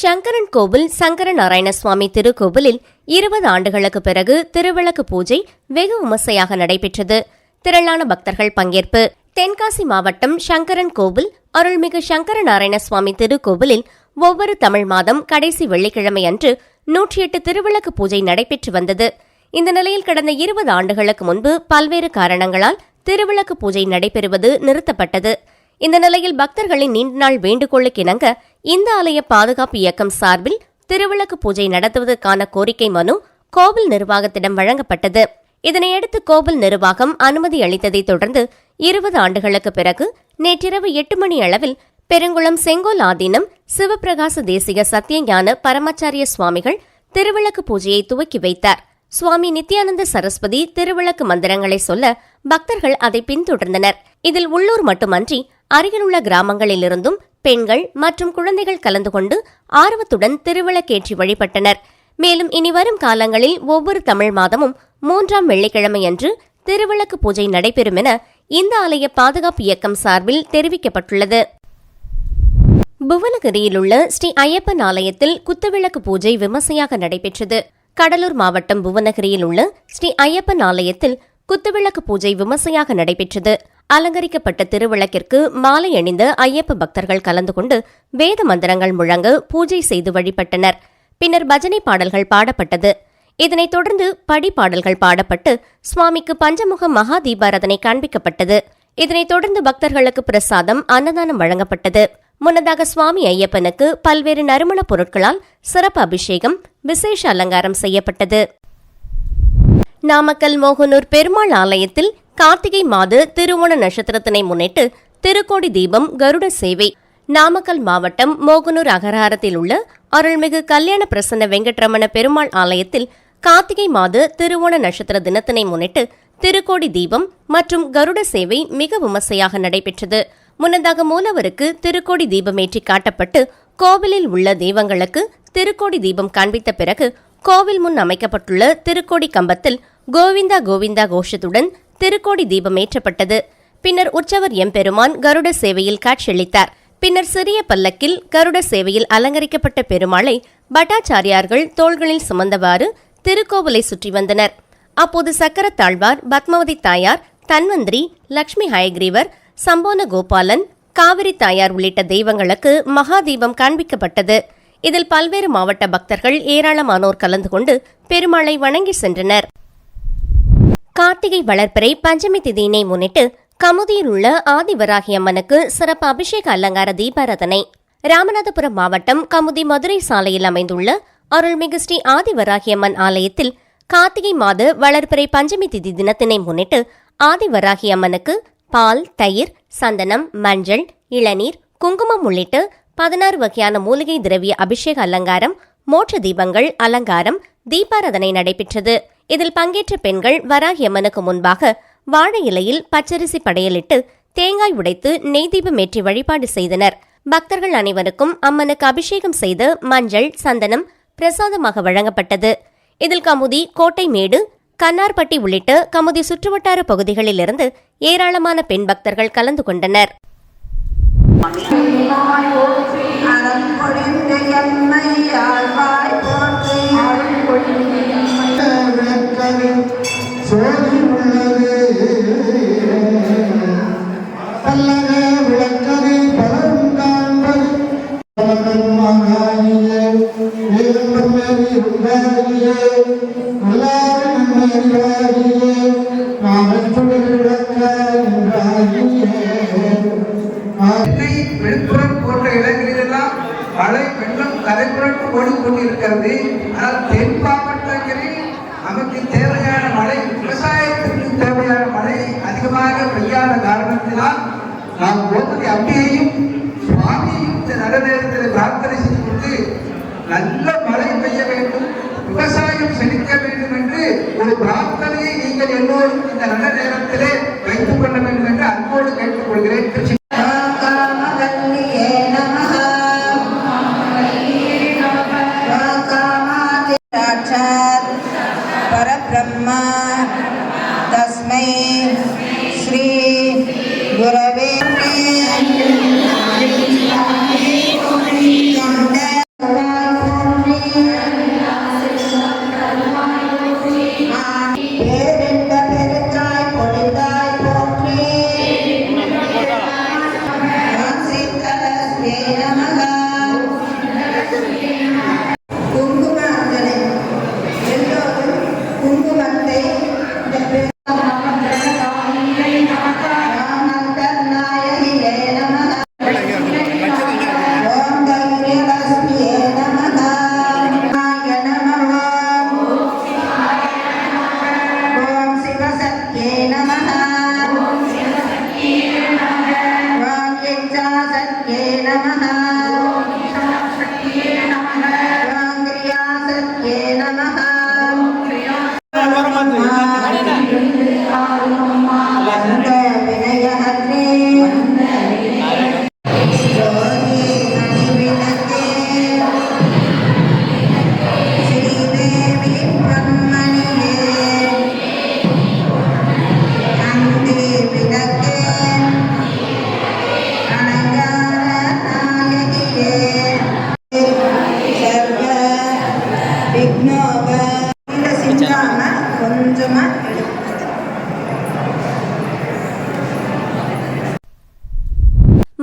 சங்கரன் கோவில் சங்கர நாராயணசுவாமி திருக்கோவிலில் இருபது ஆண்டுகளுக்கு பிறகு திருவிளக்கு பூஜை வெகு விமர்சையாக நடைபெற்றது. திரளான பக்தர்கள் பங்கேற்பு. தென்காசி மாவட்டம் சங்கரன் கோவில் அருள்மிகு சங்கர நாராயணசுவாமி திருக்கோவிலில் ஒவ்வொரு தமிழ் மாதம் கடைசி வெள்ளிக்கிழமை அன்று நூற்றி எட்டு திருவிளக்கு பூஜை நடைபெற்று வந்தது. இந்த நிலையில் கடந்த இருபது ஆண்டுகளுக்கு முன்பு பல்வேறு காரணங்களால் திருவிளக்கு பூஜை நடைபெறுவது நிறுத்தப்பட்டது. இந்த நிலையில் பக்தர்களின் நீண்ட நாள் வேண்டுகோளுக்கு இணங்க இந்த ஆலய பாதுகாப்பு இயக்கம் சார்பில் திருவிளக்கு பூஜை நடத்துவதற்கான கோரிக்கை மனு கோவில் நிர்வாகத்திடம் வழங்கப்பட்டது. இதனையடுத்து கோவில் நிர்வாகம் அனுமதி அளித்ததை தொடர்ந்து இருபது ஆண்டுகளுக்கு பிறகு நேற்றிரவு எட்டு மணி அளவில் பெருங்குளம் செங்கோல் ஆதீனம் சிவபிரகாச தேசிக சத்தியஞான பரமாச்சாரிய சுவாமிகள் திருவிளக்கு பூஜையை துவக்கி வைத்தார். சுவாமி நித்யானந்த சரஸ்வதி திருவிளக்கு மந்திரங்களை சொல்ல பக்தர்கள் அதை பின்தொடர்ந்தனர். இதில் உள்ளூர் மட்டுமன்றி அருகிலுள்ள கிராமங்களிலிருந்தும் பெண்கள் மற்றும் குழந்தைகள் கலந்து கொண்டு ஆர்வத்துடன் திருவிளக்கேற்றி வழிபட்டனர். மேலும் இனி வரும் காலங்களில் ஒவ்வொரு தமிழ் மாதமும் மூன்றாம் வெள்ளிக்கிழமையன்று திருவிளக்கு பூஜை நடைபெறும் என இந்த ஆலய பாதுகாப்பு இயக்கம் சார்பில் தெரிவிக்கப்பட்டுள்ளது. புவனகிரியில் உள்ள ஸ்ரீ ஐயப்பன் ஆலயத்தில் குத்துவிளக்கு பூஜை விமர்சையாக நடைபெற்றது. கடலூர் மாவட்டம் புவனகிரியில் உள்ள ஸ்ரீ ஐயப்பன் ஆலயத்தில் குத்துவிளக்கு பூஜை விமர்சையாக நடைபெற்றது. அலங்கரிக்கப்பட்ட திருவிளக்கிற்கு மாலை அணிந்த ஐயப்ப பக்தர்கள் கலந்து கொண்டு வேத மந்திரங்கள் முழங்க பூஜை செய்து வழிபட்டனர். பின்னர் பஜனை பாடல்கள் பாடப்பட்டது. இதனைத் தொடர்ந்து படி பாடல்கள் பாடப்பட்டு சுவாமிக்கு பஞ்சமுக மகா தீபாரதனை காண்பிக்கப்பட்டது. இதனைத் தொடர்ந்து பக்தர்களுக்கு பிரசாதம் அன்னதானம் வழங்கப்பட்டது. முன்னதாக சுவாமி ஐயப்பனுக்கு பல்வேறு நறுமணப் பொருட்களால் சிறப்பு அபிஷேகம் விசேஷ அலங்காரம் செய்யப்பட்டது. நாமக்கல் மோகனூர் பெருமாள் ஆலயத்தில் கார்த்திகை மாத திருவோண நட்சத்திரத்தினை முன்னிட்டு திருக்கோடி தீபம் கருட சேவை. நாமக்கல் மாவட்டம் மோகனூர் அகராரத்தில் உள்ள அருள்மிகு கல்யாண பிரசன்ன வெங்கட்ரமண பெருமாள் ஆலயத்தில் கார்த்திகை மாத திருவோண நட்சத்திர தினத்தினை முன்னிட்டு திருக்கோடி தீபம் மற்றும் கருட சேவை மிக விமர்சையாக நடைபெற்றது. முன்னதாக மூலவருக்கு திருக்கோடி தீபமேற்றி காட்டப்பட்டு கோவிலில் உள்ள தெய்வங்களுக்கு திருக்கோடி தீபம் காண்பித்த பிறகு கோவில் முன் அமைக்கப்பட்டுள்ள திருக்கோடி கம்பத்தில் கோவிந்தா கோவிந்தா கோஷத்துடன் திருக்கோடி தீபம் ஏற்றப்பட்டது. பின்னர் உற்சவர் எம்பெருமான் கருட சேவையில் காட்சியளித்தார். பின்னர் சிறிய பல்லக்கில் கருட சேவையில் அலங்கரிக்கப்பட்ட பெருமாளை பட்டாச்சாரியார்கள் தோள்களில் சுமந்தவாறு திருக்கோவிலை சுற்றி வந்தனர். அப்போது சக்கரத்தாழ்வார் பத்மாவதி தாயார் தன்வந்திரி லக்ஷ்மி ஹயக்ரீவர் சம்போன கோபாலன் காவிரி தாயார் உள்ளிட்ட தெய்வங்களுக்கு மகா தீபம் காண்பிக்கப்பட்டது. இதில் பல்வேறு மாவட்ட பக்தர்கள் ஏராளமானோர் கலந்து கொண்டு பெருமாளை வணங்கி சென்றனர். கார்த்திகை வளர்ப்பறை பஞ்சமி திதியினை முன்னிட்டு கமுதியில் உள்ள ஆதிவராகி அம்மனுக்கு சிறப்பு அபிஷேக அலங்கார தீபாரதனை. ராமநாதபுரம் மாவட்டம் கமுதி மதுரை சாலையில் அமைந்துள்ள அருள்மிகு ஸ்ரீ ஆதிவராகி அம்மன் ஆலயத்தில் கார்த்திகை மாத வளர்ப்பறை பஞ்சமி திதி தினத்தினை முன்னிட்டு ஆதிவராகி அம்மனுக்கு பால் தயிர் சந்தனம் மஞ்சள் இளநீர் குங்குமம் உள்ளிட்ட பதினாறு வகையான மூலிகை திரவிய அபிஷேக அலங்காரம் மோட்ச தீபங்கள் அலங்காரம் தீபாரதனை நடைபெற்றது. இதில் பங்கேற்ற பெண்கள் வராகி அம்மனுக்கு முன்பாக வாழை இலையில் பச்சரிசி படையலிட்டு தேங்காய் உடைத்து நெய் தீபம் ஏற்றி வழிபாடு செய்தனர். பக்தர்கள் அனைவருக்கும் அம்மனுக்கு அபிஷேகம் செய்து மஞ்சள் சந்தனம் பிரசாதமாக வழங்கப்பட்டது. இதில் கமுதி கோட்டைமேடு கன்னார்பட்டி உள்ளிட்ட கமுதி சுற்றுவட்டார பகுதிகளிலிருந்து ஏராளமான பெண் பக்தர்கள் கலந்து கொண்டனர். அறம்பொழிந்த எம்மை ஆழ்வாய் போற்றி பொழிந்த சோதி உள்ளது பல்லக விளக்கது பலரும் காண்பது. பலகன்மானாயியே வேதம் மேறி உண்டாகியே எல்லாரும் நன்மையாகியே நாமத்துடன் விளக்க என்றாகியே சென்னை விழுப்புரம் போன்ற இடங்களிலெல்லாம் மழை வெள்ளம் கரைபுரண்டு ஓடிக்கொண்டிருக்கிறது. ஆனால் தென் மாவட்டங்களில் நமக்கு தேவை நாம் கோபதி அம்பியையும் சுவாமியையும் இந்த நல்ல நேரத்தில் பிரார்த்தனை செய்து கொண்டு நல்ல மழை பெய்ய வேண்டும் விவசாயம் செழிக்க வேண்டும் என்று ஒரு பிரார்த்தனை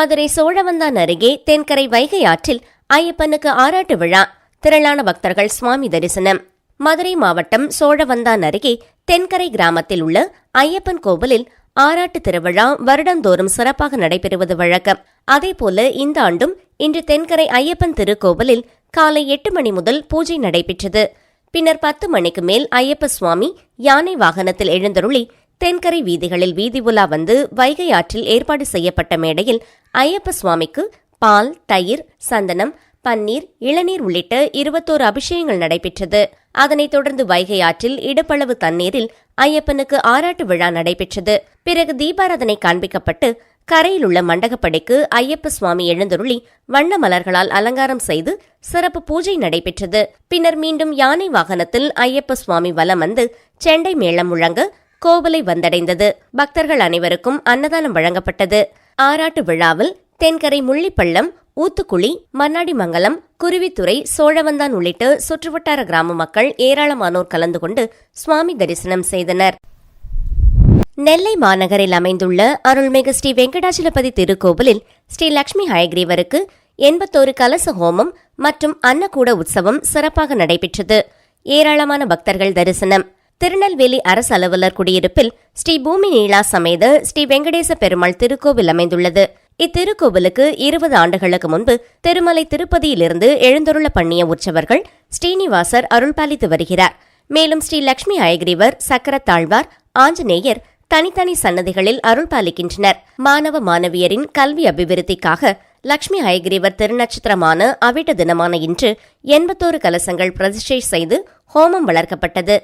மதுரை சோழவந்தான் அருகே தென்கரை வைகை ஆற்றில் ஐயப்பனுக்கு ஆராட்டு விழா. திரளான பக்தர்கள் சுவாமி தரிசனம். மதுரை மாவட்டம் சோழவந்தான் அருகே தென்கரை கிராமத்தில் உள்ள ஐயப்பன் கோவிலில் ஆராட்டு திருவிழா வருடந்தோறும் சிறப்பாக நடைபெறுவது வழக்கம். அதேபோல இந்த ஆண்டும் இன்று தென்கரை ஐயப்பன் திருக்கோவிலில் காலை எட்டு மணி முதல் பூஜை நடைபெற்றது. பின்னர் பத்து மணிக்கு மேல் ஐயப்ப சுவாமி யானை வாகனத்தில் எழுந்தருளி தென்கரை வீதிகளில் வீதி உலா வந்து வைகை ஆற்றில் ஏற்பாடு செய்யப்பட்ட மேடையில் ஐயப்ப சுவாமிக்கு பால் தயிர் சந்தனம் பன்னீர் இளநீர் உள்ளிட்ட இருபத்தோரு அபிஷேகங்கள் நடைபெற்றது. அதனைத் தொடர்ந்து வைகை ஆற்றில் இடுப்பளவு தண்ணீரில் ஐயப்பனுக்கு ஆராட்டு விழா நடைபெற்றது. பிறகு தீபாராதனை காண்பிக்கப்பட்டு கரையில் உள்ள மண்டகப்படைக்கு ஐயப்ப சுவாமி எழுந்தருளி வண்ண மலர்களால் அலங்காரம் செய்து சிறப்பு பூஜை நடைபெற்றது. பின்னர் மீண்டும் யானை வாகனத்தில் ஐயப்ப சுவாமி வலம் வந்து செண்டை மேளம் முழங்க கோவிலை வந்தடைந்தது. பக்தர்கள் அனைவருக்கும் அன்னதானம் வழங்கப்பட்டது. ஆராட்டு விழாவில் தென்கரை முள்ளிப்பள்ளம் ஊத்துக்குழி மன்னாடிமங்கலம் குருவித்துறை சோழவந்தான் உள்ளிட்ட சுற்றுவட்டார கிராம மக்கள் ஏராளமானோர் கலந்து கொண்டு சுவாமி தரிசனம் செய்தனர். நெல்லை மாநகரில் அமைந்துள்ள அருள்மிகு ஸ்ரீ வெங்கடாச்சலபதி திருக்கோவிலில் ஸ்ரீ லட்சுமி ஹயக்ரீவருக்கு எண்பத்தோரு கலச ஹோமம் மற்றும் அன்னக்கூட உற்சவம் சிறப்பாக நடைபெற்றது. ஏராளமான பக்தர்கள் தரிசனம். திருநெல்வேலி அரசு அலுவலர் குடியிருப்பில் ஸ்ரீ பூமி நீலா சமேத ஸ்ரீ வெங்கடேச பெருமாள் திருக்கோவில் அமைந்துள்ளது. இத்திருக்கோவிலுக்கு இருபது ஆண்டுகளுக்கு முன்பு திருமலை திருப்பதியிலிருந்து எழுந்தருள பண்ணிய உற்சவர்கள் ஸ்ரீனிவாசர் அருள்பாலித்து வருகிறார். மேலும் ஸ்ரீ லட்சுமி அயக்ரீவர் சக்கரத்தாழ்வார் ஆஞ்சநேயர் தனித்தனி சன்னதிகளில் அருள் பாலிக்கின்றனர் மாணவ மாணவியரின் கல்வி அபிவிருத்திக்காக லட்சுமி ஹயகிரீவர் திருநட்சத்திரமான அவிட்ட தினமான இன்று எண்பத்தோரு கலசங்கள் பிரதிஷ்டை செய்து ஹோமம் வளர்க்கப்பட்டது.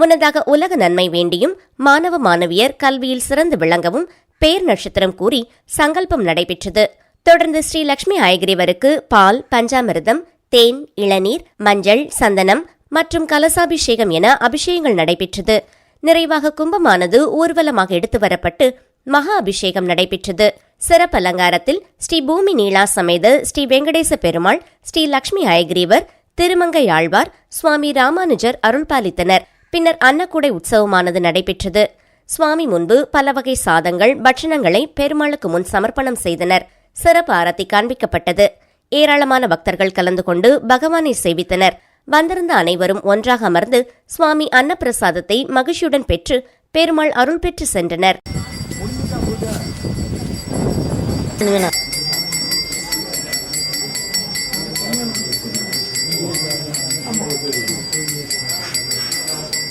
முன்னதாக உலக நன்மை வேண்டியும் மாணவ மாணவியர் கல்வியில் சிறந்து விளங்கவும் பேர் நட்சத்திரம் கூறி சங்கல்பம் நடைபெற்றது. தொடர்ந்து ஸ்ரீ லட்சுமி அயகிரிவருக்கு பால் பஞ்சாமிர்தம் தேன் இளநீர் மஞ்சள் சந்தனம் மற்றும் கலசாபிஷேகம் என அபிஷேகங்கள் நடைபெற்றது. நிறைவாக கும்பமானது ஊர்வலமாக எடுத்து வரப்பட்டு மகா அபிஷேகம் நடைபெற்றது. சிறப்பு அலங்காரத்தில் ஸ்ரீ பூமி நீலா சமேத ஸ்ரீ வெங்கடேச பெருமாள் ஸ்ரீ லட்சுமி அயகிரீவர் திருமங்கை ஆழ்வார் சுவாமி ராமானுஜர் அருள்பாலித்தனர். பின்னர் அன்னக்கூடை உற்சவமானது நடைபெற்றது. சுவாமி முன்பு பல வகை சாதங்கள் பட்சணங்களை பெருமாளுக்கு முன் சமர்ப்பணம் செய்தனர். சிறப்பு ஆரத்தி காண்பிக்கப்பட்டது. ஏராளமான பக்தர்கள் கலந்து கொண்டு பகவானை சேவித்தனர். வந்திருந்த அனைவரும் ஒன்றாக அமர்ந்து சுவாமி அன்னப்பிரசாதத்தை மகிழ்ச்சியுடன் பெற்று பெருமாள் அருள் பெற்று சென்றனர்.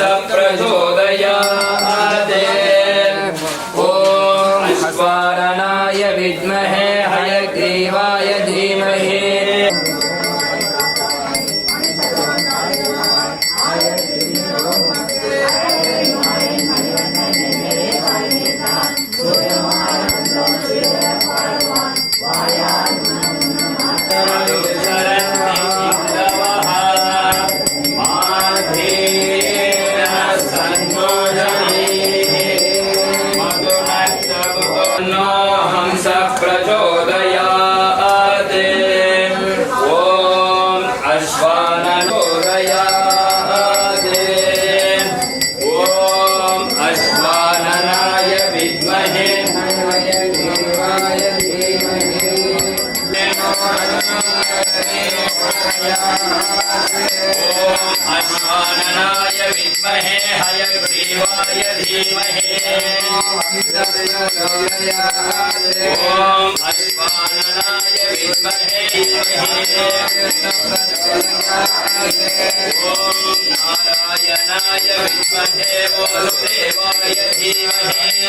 हंस विद्महे हयग्रीवाय धीमहि। ॐ अश्वाननाय विद्महे ॐ नारायणाय विद्महे वासुदेवाय धीमहि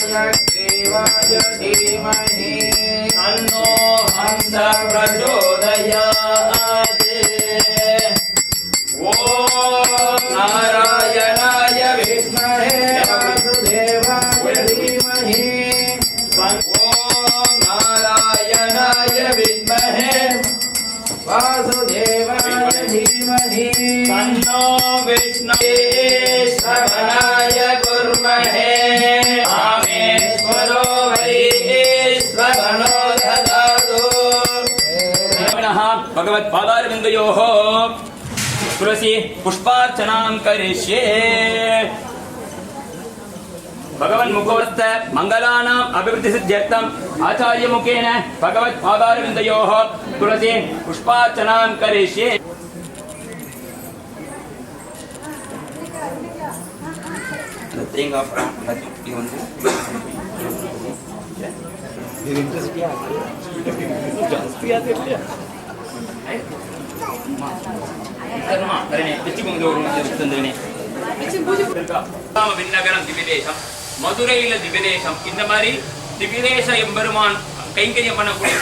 हयग्रीवाय धीमहि तन्नो हंस प्रचोदयात् ॐ भगवत्पादारविन्दयोः तुलसी पुष्पार्चनां करिष्ये भगवन् मुखोस्त मङ्गलानाम् अभिवृद्धिसिद्ध्यर्थम् आचार्यमुखेन भगवत्पादारविन्दयोः तुलसी पुष्पार्चनां करिष्ये தேங்காய் ஒரு விண்ணகரம் மதுரையில திவ்யதேசம் இந்த மாதிரி திவ்யதேச எம்பெருமான் கைங்கரியம் பண்ணக்கூடிய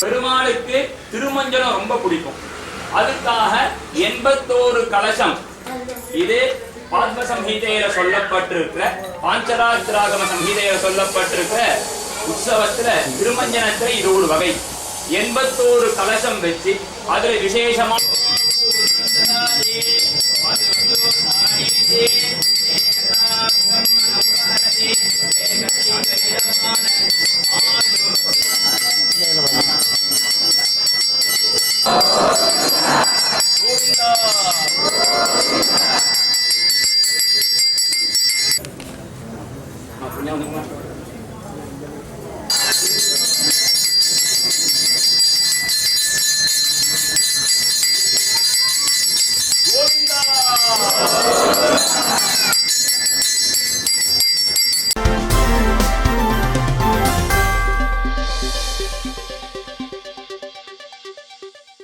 பெருமாளுக்கு திருமஞ்சனம் ரொம்ப பிடிக்கும். அதுக்காக எண்பத்தோரு கலசம் இது பாத்ம சம்ஹிதையில சொல்லப்பட்டிருக்கிற பாஞ்சராத்திராகம சம்ஹிதையில சொல்லப்பட்டிருக்கிற உற்சவத்துல திருமஞ்சனத்துல இது ஒரு வகை. எண்பத்தோரு கலசம் வச்சு அதுல விசேஷமா